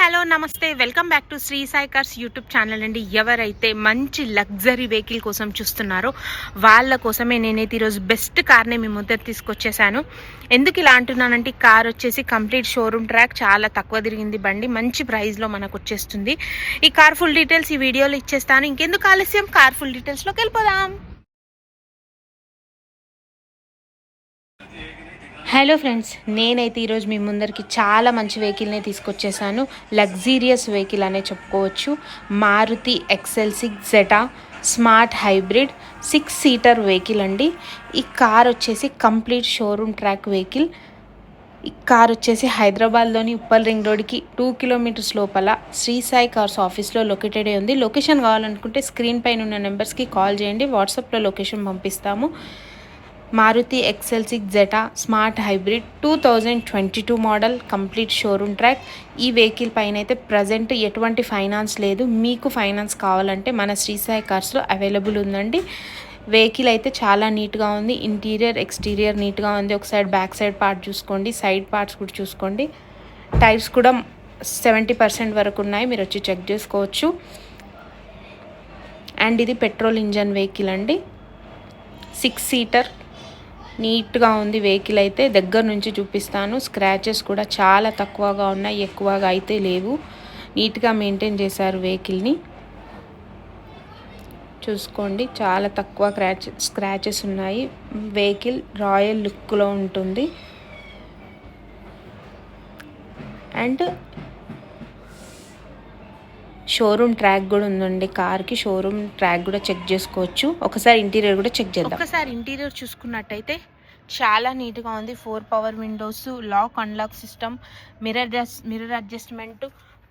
Hello నమస్తే. Welcome back to Shri Sai cars YouTube channel అండి. ఎవరైతే మంచి లగ్జరీ వెహికల్ కోసం చూస్తున్నారో వాళ్ళ కోసమే నేనైతే ఈరోజు బెస్ట్ కార్నే మీ ముద్ద తీసుకొచ్చేసాను. ఎందుకు ఇలా అంటున్నానంటే కార్ వచ్చేసి కంప్లీట్ షోరూమ్ ట్రాక్ చాలా తక్కువ తిరిగింది బండి మంచి ప్రైస్లో మనకు వచ్చేస్తుంది. ఈ కార్ ఫుల్ డీటెయిల్స్ ఈ వీడియోలో ఇచ్చేస్తాను. ఇంకెందుకు ఆలస్యం? కార్ ఫుల్ డీటెయిల్స్లోకి వెళ్ళిపోదాం. హలో ఫ్రెండ్స్ నేనైతే ఈరోజు మీ ముందరికి చాలా మంచి వెహికల్ని తీసుకొచ్చేసాను. లగ్జీరియస్ వెహికల్ అనే చెప్పుకోవచ్చు. Maruti XL six Zeta smart hybrid six seater vehicle అండి. ఈ కార్ వచ్చేసి కంప్లీట్ షోరూమ్ ట్రాక్ వెహికల్. ఈ కార్ వచ్చేసి హైదరాబాద్లోని ఉప్పల్ రింగ్ రోడ్కి టూ కిలోమీటర్స్ లోపల శ్రీ సాయి కార్స్ ఆఫీస్లో లొకేటెడ్ అయి ఉంది. లొకేషన్ కావాలనుకుంటే స్క్రీన్ పైన ఉన్న నెంబర్స్కి కాల్ చేయండి. వాట్సాప్లో లొకేషన్ పంపిస్తాము. Maruti XL six Zeta smart hybrid two thousand twenty two model complete showroom track ఈ వెహికల్ పైన అయితే ప్రజెంట్ ఎటువంటి ఫైనాన్స్ లేదు. మీకు ఫైనాన్స్ కావాలంటే మన శ్రీసాయి కార్స్లో అవైలబుల్ ఉందండి. వెహికల్ అయితే చాలా నీట్గా ఉంది. ఇంటీరియర్ ఎక్స్టీరియర్ నీట్గా ఉంది. ఒక సైడ్ బ్యాక్ సైడ్ పార్ట్ చూసుకోండి. సైడ్ పార్ట్స్ కూడా చూసుకోండి. టైర్స్ కూడా సెవెంటీ పర్సెంట్ వరకు ఉన్నాయి. మీరు వచ్చి చెక్ చేసుకోవచ్చు. అండ్ ఇది పెట్రోల్ ఇంజన్ వెహికల్ అండి. సిక్స్ సీటర్ నీట్గా ఉంది వెహికల్ అయితే. దగ్గర నుంచి చూపిస్తాను. స్క్రాచెస్ కూడా చాలా తక్కువగా ఉన్నాయి ఎక్కువగా అయితే లేవు. నీట్గా మెయింటైన్ చేశారు వెహికల్ని. చూసుకోండి చాలా తక్కువ క్రాచ్ స్క్రాచెస్ ఉన్నాయి. వెహికల్ రాయల్ లుక్లో ఉంటుంది. అండ్ షోరూమ్ ట్రాక్ కూడా ఉందండి. కార్కి షోరూమ్ ట్రాక్ కూడా చెక్ చేసుకోవచ్చు. ఒకసారి ఇంటీరియర్ కూడా చెక్ చేద్దాం. ఒకసారి ఇంటీరియర్ చూసుకున్నట్టయితే చాలా నీట్గా ఉంది. Four power windows lock unlock system mirror mirror adjustment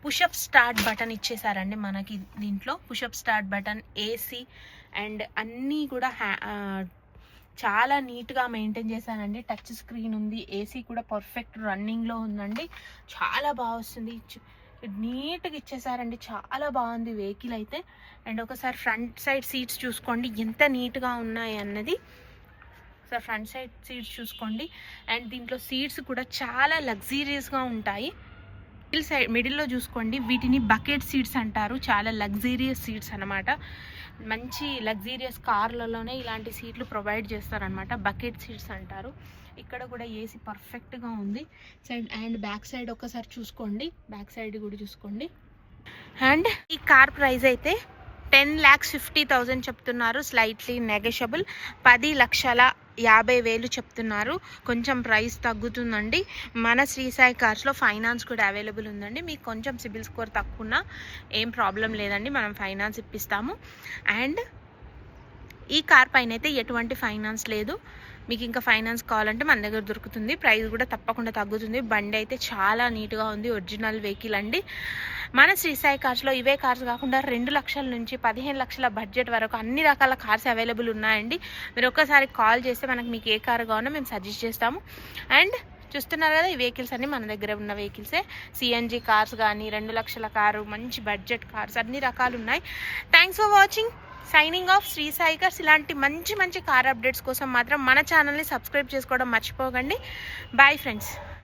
push up start button ఇచ్చేసారండి మనకి దీంట్లో. Push up start button AC and అన్నీ కూడా హ్యా చాలా నీట్గా మెయింటైన్ చేశానండి టచ్ స్క్రీన్ ఉంది. ఏసీ కూడా పర్ఫెక్ట్ రన్నింగ్లో ఉందండి. చాలా బాగా వస్తుంది. నీట్గా ఇచ్చేసారండి. చాలా బాగుంది వెహికల్ అయితే. అండ్ ఒకసారి ఫ్రంట్ సైడ్ సీట్స్ చూసుకోండి. ఎంత నీట్గా ఉన్నాయి అన్నది. ఒకసారి ఫ్రంట్ సైడ్ సీట్స్ చూసుకోండి. అండ్ దీంట్లో సీట్స్ కూడా చాలా లగ్జీరియస్గా ఉంటాయి. మిడిల్ సైడ్ మిడిల్లో చూసుకోండి. వీటిని బకెట్ సీట్స్ అంటారు. చాలా లగ్జీరియస్ సీట్స్ అన్నమాట. మంచి లగ్జీరియస్ కార్లలోనే ఇలాంటి సీట్లు ప్రొవైడ్ చేస్తారనమాట బకెట్ సీట్స్ అంటారు. ఇక్కడ కూడా ఏసీ పర్ఫెక్ట్గా ఉంది. సైడ్ అండ్ బ్యాక్ సైడ్ ఒకసారి చూసుకోండి. బ్యాక్ సైడ్ కూడా చూసుకోండి. అండ్ ఈ కార్ ప్రైస్ అయితే టెన్ ల్యాక్స్ ఫిఫ్టీ థౌజండ్ చెప్తున్నారు. స్లైట్లీ నెగషబుల్ పది లక్షల యాభై వేలు చెప్తున్నారు. కొంచెం ప్రైస్ తగ్గుతుందండి. మన శ్రీసాయి కార్స్లో ఫైనాన్స్ కూడా అవైలబుల్ ఉందండి. మీకు కొంచెం సిబిల్ స్కోర్ తక్కువ ఏం ప్రాబ్లం లేదండి. మనం ఫైనాన్స్ ఇప్పిస్తాము. అండ్ ఈ కార్ పైన అయితే ఎటువంటి ఫైనాన్స్ లేదు. మీకు ఇంకా ఫైనాన్స్ కావాలంటే మన దగ్గర దొరుకుతుంది. ప్రైస్ కూడా తప్పకుండా తగ్గుతుంది. బండి అయితే చాలా నీట్గా ఉంది. ఒరిజినల్ వెహికల్ అండి. మన శ్రీ సాయి కార్స్లో ఇవే కార్స్ కాకుండా రెండు లక్షల నుంచి పదిహేను లక్షల బడ్జెట్ వరకు అన్ని రకాల కార్స్ అవైలబుల్ ఉన్నాయండి. మీరు ఒక్కసారి కాల్ చేస్తే మనకు మీకు ఏ కార్ కావాలో మేము సజెస్ట్ చేస్తాము. అండ్ చూస్తున్నారు కదా ఈ వెహికల్స్ అన్ని మన దగ్గర ఉన్న వెహికల్సే. సిఎన్జి కార్స్ కానీ రెండు లక్షల కారు మంచి బడ్జెట్ కార్స్ అన్ని రకాలు ఉన్నాయి. Thanks for watching signing off Shri Sai cars ఇలాంటి మంచి మంచి కార్ అప్డేట్స్ కోసం మాత్రం మన ఛానల్ని సబ్స్క్రైబ్ చేసుకోవడం మర్చిపోకండి. Bye friends